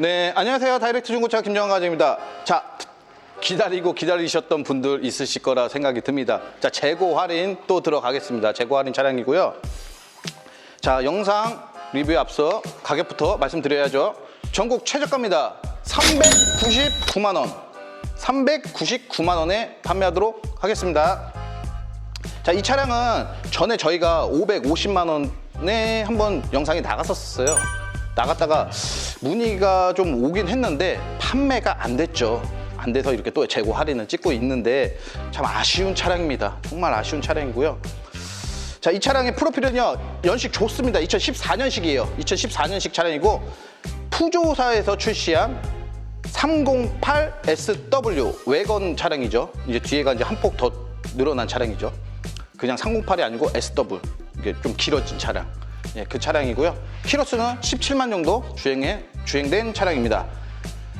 네, 안녕하세요. 다이렉트 중고차 김정환 과장입니다. 자, 기다리고 기다리셨던 분들 있으실 거라 생각이 듭니다. 자, 재고 할인 또 들어가겠습니다. 재고 할인 차량이고요. 자, 영상 리뷰에 앞서 가격부터 말씀드려야죠. 전국 최저가입니다. 399만 원. 399만 원에 판매하도록 하겠습니다. 자, 이 차량은 전에 저희가 550만 원에 한번 영상이 나갔었어요. 나갔다가 문의가 좀 오긴 했는데 판매가 안 됐죠. 안 돼서 이렇게 또 재고 할인을 찍고 있는데 참 아쉬운 차량입니다. 정말 아쉬운 차량이고요. 자, 이 차량의 프로필은요, 연식 좋습니다. 2014년식이에요. 2014년식 차량이고, 푸조사에서 출시한 308SW 외건 차량이죠. 이제 뒤에가 이제 한 폭 더 늘어난 차량이죠. 그냥 308이 아니고 SW. 이게 좀 길어진 차량. 예, 그 차량이고요. 키로수는 17만 정도 주행해, 주행된 차량입니다.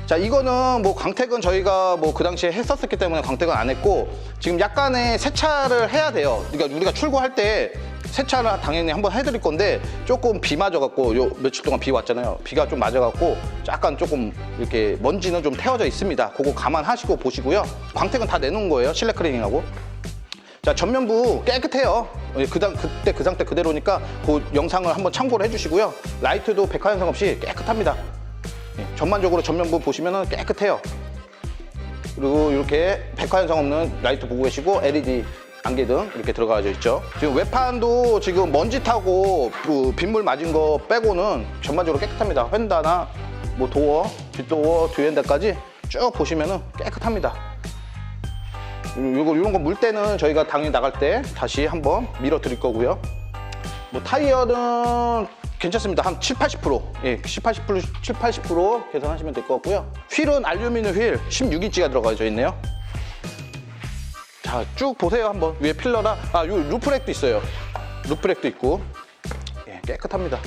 자, 이거는 뭐 광택은 저희가 뭐 그 당시에 했었기 때문에 광택은 안 했고 지금 약간의 세차를 해야 돼요. 그러니까 우리가 출고할 때 세차를 당연히 한번 해드릴 건데 조금 비 맞아갖고 요 며칠 동안 비 왔잖아요. 비가 좀 맞아갖고 약간 조금 이렇게 먼지는 좀 태워져 있습니다. 그거 감안하시고 보시고요. 광택은 다 내놓은 거예요. 실내 클리닝하고. 자 전면부 깨끗해요. 예, 그당 그때 그 상태 그대로니까 그 영상을 한번 참고를 해주시고요. 라이트도 백화 현상 없이 깨끗합니다. 예, 전반적으로 전면부 보시면 깨끗해요. 그리고 이렇게 백화 현상 없는 라이트 보고 계시고 LED 안개등 이렇게 들어가져 있죠. 지금 외판도 지금 먼지 타고 그 빗물 맞은 거 빼고는 전반적으로 깨끗합니다. 휀다나 뭐 도어, 뒷도어, 뒤엔다까지 쭉 보시면은 깨끗합니다. 요거 이런 거 물 때는 저희가 당연히 나갈 때 다시 한번 밀어 드릴 거고요. 뭐 타이어는 괜찮습니다. 한 7, 80%. 예, 7, 80%, 7, 80% 계산하시면 될 것 같고요. 휠은 알루미늄 휠 16인치가 들어가져 있네요. 자, 쭉 보세요. 한번. 위에 필러랑 아, 요 루프렉도 있어요. 루프렉도 있고. 예, 깨끗합니다.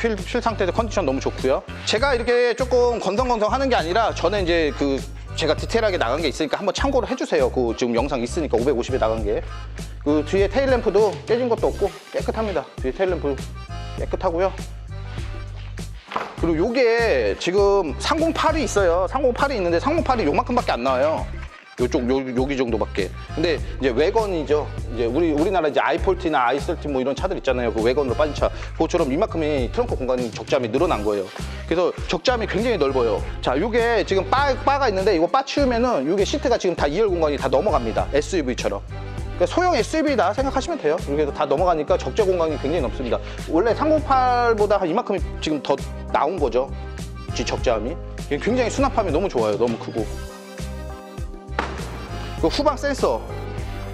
휠, 휠 상태도 컨디션 너무 좋고요. 제가 이렇게 조금 건성건성 하는 게 아니라 저는 이제 그 제가 디테일하게 나간 게 있으니까 한번 참고를 해주세요. 그 지금 영상 있으니까 550에 나간 게. 그 뒤에 테일 램프도 깨진 것도 없고 깨끗합니다. 뒤에 테일 램프 깨끗하고요. 그리고 요게 지금 308이 있어요. 308이 있는데 308이 요만큼밖에 안 나와요. 요쪽 요, 여기 정도밖에. 근데 이제 외건이죠. 이제 우리 우리나라 이제 i40나 i30 뭐 이런 차들 있잖아요. 그 외건으로 빠진 차. 그것처럼 이만큼이 트렁크 공간이 적재함이 늘어난 거예요. 그래서 적재함이 굉장히 넓어요. 자, 요게 지금 바, 바가 있는데 이거 바 치우면은 요게 시트가 지금 다 2열 공간이 다 넘어갑니다. SUV처럼. 그러니까 소형 SUV다 생각하시면 돼요. 이렇게 다 넘어가니까 적재 공간이 굉장히 넓습니다. 원래 308보다 한 이만큼이 지금 더 나온 거죠. 지 적재함이. 굉장히 수납함이 너무 좋아요. 너무 크고. 그 후방 센서,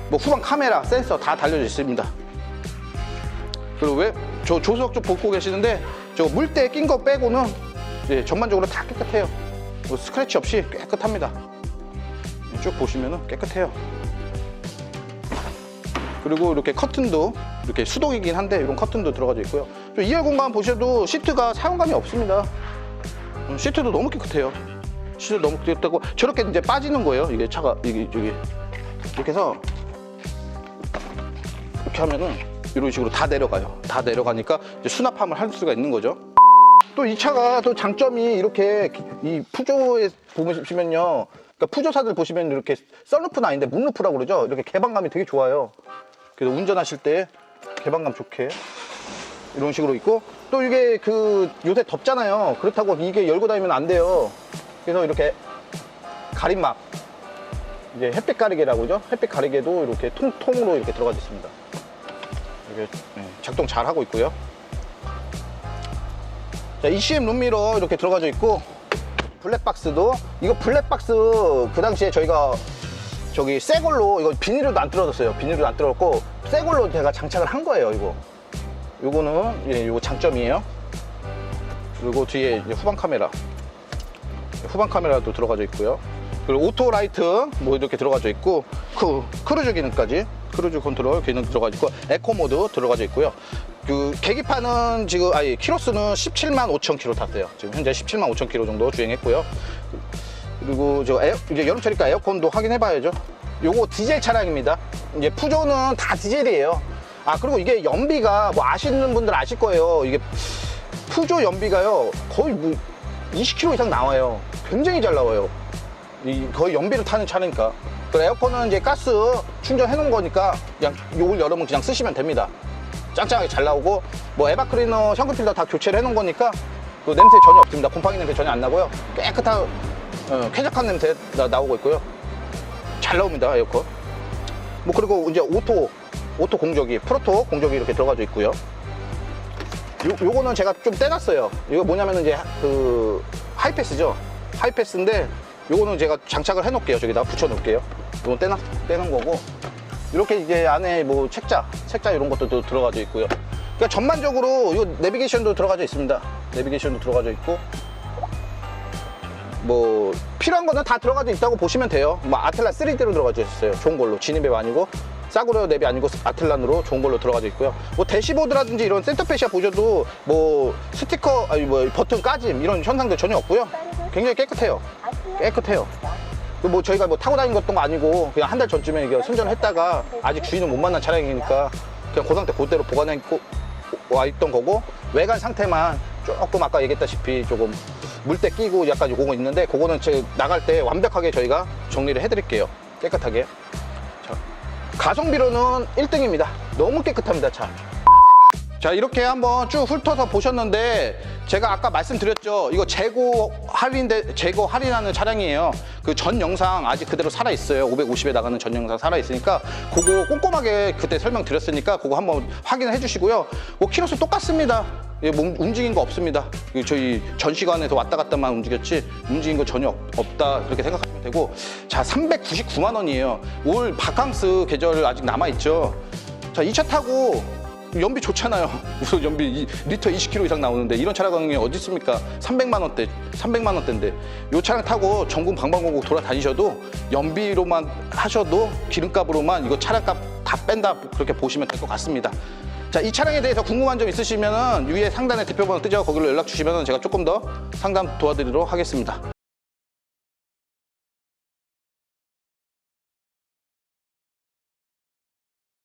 뭐 후방 카메라, 센서 다 달려져 있습니다. 그리고 왜? 저 조수석 좀 보고 계시는데 저 물때 낀 거 빼고는 예, 전반적으로 다 깨끗해요. 뭐 스크래치 없이 깨끗합니다. 쭉 보시면 깨끗해요. 그리고 이렇게 커튼도 이렇게 수동이긴 한데 이런 커튼도 들어가져 있고요. 저 2열 공간 보셔도 시트가 사용감이 없습니다. 음, 시트도 너무 깨끗해요. 시트 너무 깨끗하고 저렇게 이제 빠지는 거예요. 이게 차가 이게 저기 이렇게 해서 이렇게 하면은 이런 식으로 다 내려가요. 다 내려가니까 수납함을 할 수가 있는 거죠. 또 이 차가 또 장점이 이렇게 이 푸조에 보시면요. 그러니까 푸조사들 보시면 이렇게 썬루프는 아닌데 문루프라고 그러죠. 이렇게 개방감이 되게 좋아요. 그래서 운전하실 때 개방감 좋게 이런 식으로 있고 또 이게 그 요새 덥잖아요. 그렇다고 이게 열고 다니면 안 돼요. 그래서 이렇게 가림막 이제 햇빛 가리개라고 그러죠. 햇빛 가리개도 이렇게 통통으로 이렇게 들어가 있습니다. 이게 네, 작동 잘 하고 있고요. 자, ECM 룸미러 이렇게 들어가져 있고 블랙박스도 이거 블랙박스 그 당시에 저희가 저기 새 걸로 이거 비닐로도 안 뚫어졌어요. 비닐로도 안 뚫었고 새 걸로 제가 장착을 한 거예요. 이거 요거는 예, 요거 장점이에요. 그리고 뒤에 후방 카메라 후방 카메라도 들어가져 있고요. 그리고 오토 라이트 뭐 이렇게 들어가져 있고 그 크루즈 기능까지 크루즈 컨트롤 기능 들어가져 있고 에코 모드 들어가져 있고요. 그 계기판은 지금 아니 키로수는 17만 5천 킬로 탔어요. 지금 현재 17만 5천 킬로 정도 주행했고요. 그리고 저 에어, 이제 여름철이니까 에어컨도 확인해 봐야죠. 요거 디젤 차량입니다. 이제 푸조는 다 디젤이에요. 아 그리고 이게 연비가 뭐 아시는 분들 아실 거예요. 이게 푸조 연비가요 거의 뭐 20km 이상 나와요. 굉장히 잘 나와요. 이 거의 연비를 타는 차니까. 그 에어컨은 이제 가스 충전해 놓은 거니까 그냥 올 여름은 그냥 쓰시면 됩니다. 짱짱하게 잘 나오고 뭐 에바 클리너, 현금 필터 다 교체를 해 놓은 거니까 그 냄새 전혀 없습니다. 곰팡이 냄새 전혀 안 나고요. 깨끗한 어, 쾌적한 냄새 나, 나오고 있고요. 잘 나옵니다 에어컨. 뭐 그리고 이제 오토 오토 공조기, 프로토 공조기 이렇게 들어가져 있고요. 요, 요거는 제가 좀 떼놨어요. 이거 뭐냐면 이제 그 하이패스죠. 하이패스인데 요거는 제가 장착을 해 놓을게요. 저기다 붙여 놓을게요. 이건 떼놔, 떼놓은 거고. 이렇게 이제 안에 뭐 책자, 책자 이런 것도 또 들어가져 있고요. 그러니까 전반적으로 요 내비게이션도 들어가져 있습니다. 내비게이션도 들어가져 있고. 뭐 필요한 거는 다 들어가져 있다고 보시면 돼요. 뭐 아틀란 3D로 들어가져 있어요. 좋은 걸로 진입앱 아니고 싸구려 랩이 아니고 아틀란으로 좋은 걸로 들어가져 있고요. 뭐 대시보드라든지 이런 센터페시아 보셔도 뭐 스티커 아니 뭐 버튼 까짐 이런 현상도 전혀 없고요. 굉장히 깨끗해요. 깨끗해요. 그뭐 저희가 뭐 타고 다닌 것도 아니고 그냥 한 달 전쯤에 이게 선전했다가 아직 주인을 못 만난 차량이니까 그냥 그 상태 그대로 보관해 있고 와 있던 거고 외관 상태만 조금 아까 얘기했다시피 조금 물때 끼고 약간 요거 있는데 그거는 제 나갈 때 완벽하게 저희가 정리를 해드릴게요 깨끗하게 자, 가성비로는 1등입니다. 너무 깨끗합니다 차. 자 이렇게 한번 쭉 훑어서 보셨는데 제가 아까 말씀드렸죠. 이거 재고 할인데 재고 할인하는 차량이에요. 그 전 영상 아직 그대로 살아 있어요. 550에 나가는 전 영상 살아 있으니까 그거 꼼꼼하게 그때 설명드렸으니까 그거 한번 확인해 주시고요. 뭐 키로수 똑같습니다 예, 몸 움직인 거 없습니다 이거 저희 전 시간에서 왔다 갔다만 움직였지 움직인 거 전혀 없- 없다 그렇게 생각하시면 되고 자 399만 원이에요 올 바캉스 계절 아직 남아 있죠 자 이 차 타고 연비 좋잖아요. 우선 연비 이- 리터 20km 이상 나오는데 이런 차량이 어디 있습니까? 300만 원대, 300만 원대인데 이 차량 타고 전국 방방곡곡 돌아다니셔도 연비로만 하셔도 기름값으로만 이거 차량값 다 뺀다 그렇게 보시면 될 것 같습니다. 자, 이 차량에 대해서 궁금한 점 있으시면 은 위에 상단에 대표번호 뜨죠. 거기로 연락 주시면은 제가 조금 더 상담 도와드리도록 하겠습니다.